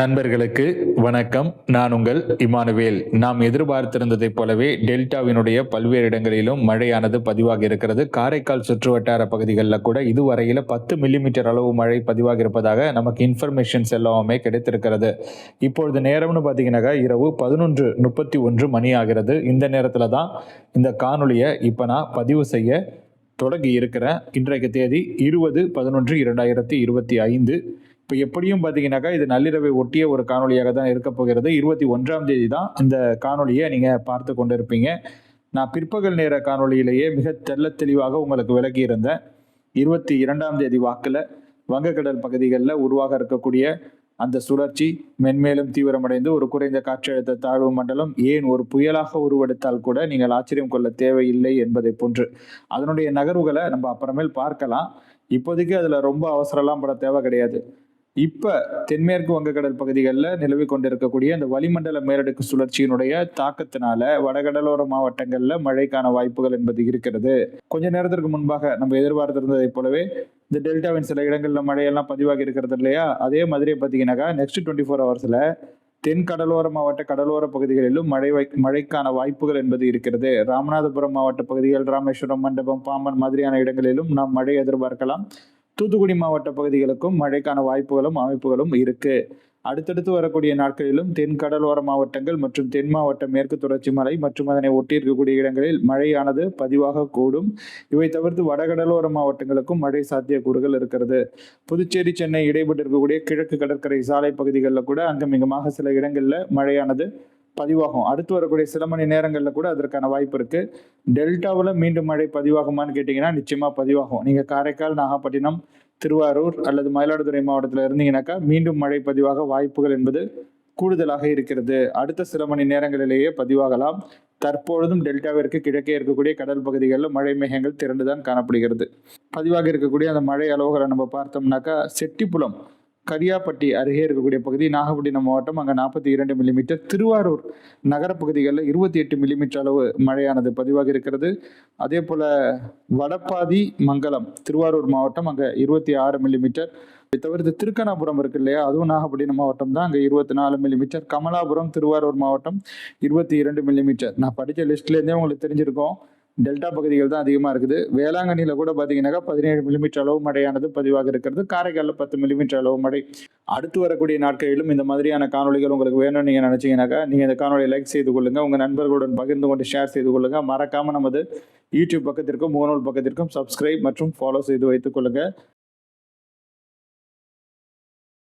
நண்பர்களுக்கு வணக்கம். நான் உங்கள் இமானுவேல். நாம் எதிர்பார்த்திருந்ததைப் போலவே டெல்டாவினுடைய பல்வேறு இடங்களிலும் மழையானது பதிவாக இருக்கிறது. காரைக்கால் சுற்றுவட்டார பகுதிகளில் கூட இதுவரையில் பத்து மில்லிமீட்டர் அளவு மழை பதிவாக இருப்பதாக நமக்கு இன்ஃபர்மேஷன்ஸ் எல்லாமே கிடைத்திருக்கிறது. இப்பொழுது நேரம்னு பார்த்தீங்கன்னாக்கா இரவு பதினொன்று முப்பத்தி ஒன்று மணி ஆகிறது. இந்த நேரத்தில் தான் இந்த காணொலியை இப்போ நான் பதிவு செய்ய தொடங்கி இருக்கிறேன். இன்றைக்கு தேதி இருபது பதினொன்று இரண்டாயிரத்தி இருபத்தி ஐந்து. இப்போ எப்படியும் பார்த்தீங்கன்னாக்கா இது நள்ளிரவை ஒட்டிய ஒரு காணொளியாக தான் இருக்க போகிறது. இருபத்தி ஒன்றாம் தேதி தான் இந்த காணொலியை நீங்கள் பார்த்து கொண்டு இருப்பீங்க நான் பிற்பகல் நேர காணொளியிலேயே மிக தெல்ல தெளிவாக உங்களுக்கு விளக்கியிருந்தேன் இருபத்தி இரண்டாம் தேதி வாக்கில் வங்கக்கடல் பகுதிகளில் உருவாக இருக்கக்கூடிய அந்த சுழற்சி மென்மேலும் தீவிரமடைந்து ஒரு குறைந்த காற்றழுத்த தாழ்வு மண்டலம் ஏன் ஒரு புயலாக உருவெடுத்தால் கூட நீங்கள் ஆச்சரியம் கொள்ள தேவையில்லை என்பதை போன்று. அதனுடைய நகர்வுகளை நம்ம அப்புறமேல் பார்க்கலாம். இப்போதைக்கு அதில் ரொம்ப அவசரம்லாம் பட தேவை கிடையாது. இப்போ தென்மேற்கு வங்கக்கடல் பகுதிகளில் நிலவி கொண்டிருக்கக்கூடிய அந்த வளிமண்டல மேலடுக்கு சுழற்சியினுடைய தாக்கத்தினால வடகடலோர மாவட்டங்களில் மழைக்கான வாய்ப்புகள் என்பது இருக்கிறது. கொஞ்ச நேரத்திற்கு முன்பாக நம்ம எதிர்பார்த்திருந்ததை போலவே இந்த டெல்டாவின் சில இடங்களில் மழையெல்லாம் பதிவாகி இருக்கிறது இல்லையா? அதே மாதிரியே பார்த்தீங்கன்னாக்கா நெக்ஸ்ட் டுவெண்ட்டி ஃபோர் ஹவர்ஸில் தென் கடலோர மாவட்ட கடலோர பகுதிகளிலும் மழை வை மழைக்கான வாய்ப்புகள் என்பது இருக்கிறது. ராமநாதபுரம் மாவட்ட பகுதிகள் ராமேஸ்வரம் மண்டபம் பாம்பன் மாதிரியான இடங்களிலும் நாம் மழை எதிர்பார்க்கலாம். தூத்துக்குடி மாவட்ட பகுதிகளுக்கும் மழைக்கான வாய்ப்புகளும் அமைப்புகளும் இருக்கு. அடுத்தடுத்து வரக்கூடிய நாட்களிலும் தென் கடலோர மாவட்டங்கள் மற்றும் தென் மாவட்ட மேற்கு தொடர்ச்சி மலை மற்றும் அதனை ஒட்டி இருக்கக்கூடிய இடங்களில் மழையானது பதிவாக கூடும். இவை தவிர்த்து வடகடலோர மாவட்டங்களுக்கும் மழை சாத்தியக்கூறுகள் இருக்கிறது. புதுச்சேரி சென்னை இடைப்பட்டு இருக்கக்கூடிய கிழக்கு கடற்கரை சாலை பகுதிகளில் கூட அங்குமிங்குமாக சில இடங்களில் மழையானது பதிவாகும். அடுத்து வரக்கூடிய சில மணி நேரங்களில் கூட அதற்கான வாய்ப்பு இருக்கு. டெல்டாவில் மீண்டும் மழை பதிவாகுமான்னு கேட்டிங்கன்னா நிச்சயமாக பதிவாகும். நீங்கள் காரைக்கால் நாகப்பட்டினம் திருவாரூர் அல்லது மயிலாடுதுறை மாவட்டத்தில் இருந்தீங்கன்னாக்கா மீண்டும் மழை பதிவாக வாய்ப்புகள் என்பது கூடுதலாக இருக்கிறது. அடுத்த சில மணி நேரங்களிலேயே பதிவாகலாம். தற்பொழுதும் டெல்டாவிற்கு கிழக்கே இருக்கக்கூடிய கடல் பகுதிகளில் மழை மேகங்கள் திரண்டுதான் காணப்படுகிறது. பதிவாக இருக்கக்கூடிய அந்த மழை அளவுகளை நம்ம பார்த்தோம்னாக்கா செட்டிப்புலம் கரியாப்பட்டி அருகே இருக்கக்கூடிய பகுதி நாகப்பட்டினம் மாவட்டம் அங்கே நாற்பத்தி இரண்டு மில்லிமீட்டர் திருவாரூர் நகரப்பகுதிகளில் இருபத்தி எட்டு மில்லிமீட்டர் அளவு மழையானது பதிவாகி இருக்கிறது. அதே போல் வடப்பாதி மங்கலம் திருவாரூர் மாவட்டம் அங்கே இருபத்தி ஆறு மில்லிமீட்டர் இதை தவிர்த்து திருக்கணாபுரம் இருக்கு இல்லையா? அதுவும் நாகப்பட்டினம் மாவட்டம் தான். அங்கே இருபத்தி நாலு மில்லிமீட்டர் கமலாபுரம் திருவாரூர் மாவட்டம் இருபத்தி இரண்டு மில்லிமீட்டர் நான் படித்த லிஸ்ட்லேருந்தே உங்களுக்கு தெரிஞ்சிருக்கோம். டெல்டா பகுதிகள் தான் அதிகமாக இருக்குது. வேளாங்கண்ணியில் கூட பார்த்தீங்கன்னாக்கா பதினேழு மில்லிமீட்டர் அளவு மழையானது பதிவாக இருக்கிறது. காரைக்காலில் பத்து மில்லிமீட்டர் அளவு மழை. அடுத்து வரக்கூடிய நாட்களிலும் இந்த மாதிரியான காணொளிகள் உங்களுக்கு வேணும்னு நீங்கள் நினச்சிங்கனாக்கா நீங்கள் இந்த காணொலியை லைக் செய்து கொள்ளுங்கள் உங்கள் நண்பர்களுடன் பகிர்ந்து கொண்டு ஷேர் செய்து கொள்ளுங்கள் மறக்காமல் நமது யூடியூப் பக்கத்திற்கும் முகநூல் பக்கத்திற்கும் சப்ஸ்கிரைப் மற்றும் ஃபாலோ செய்து வைத்துக் கொள்ளுங்கள்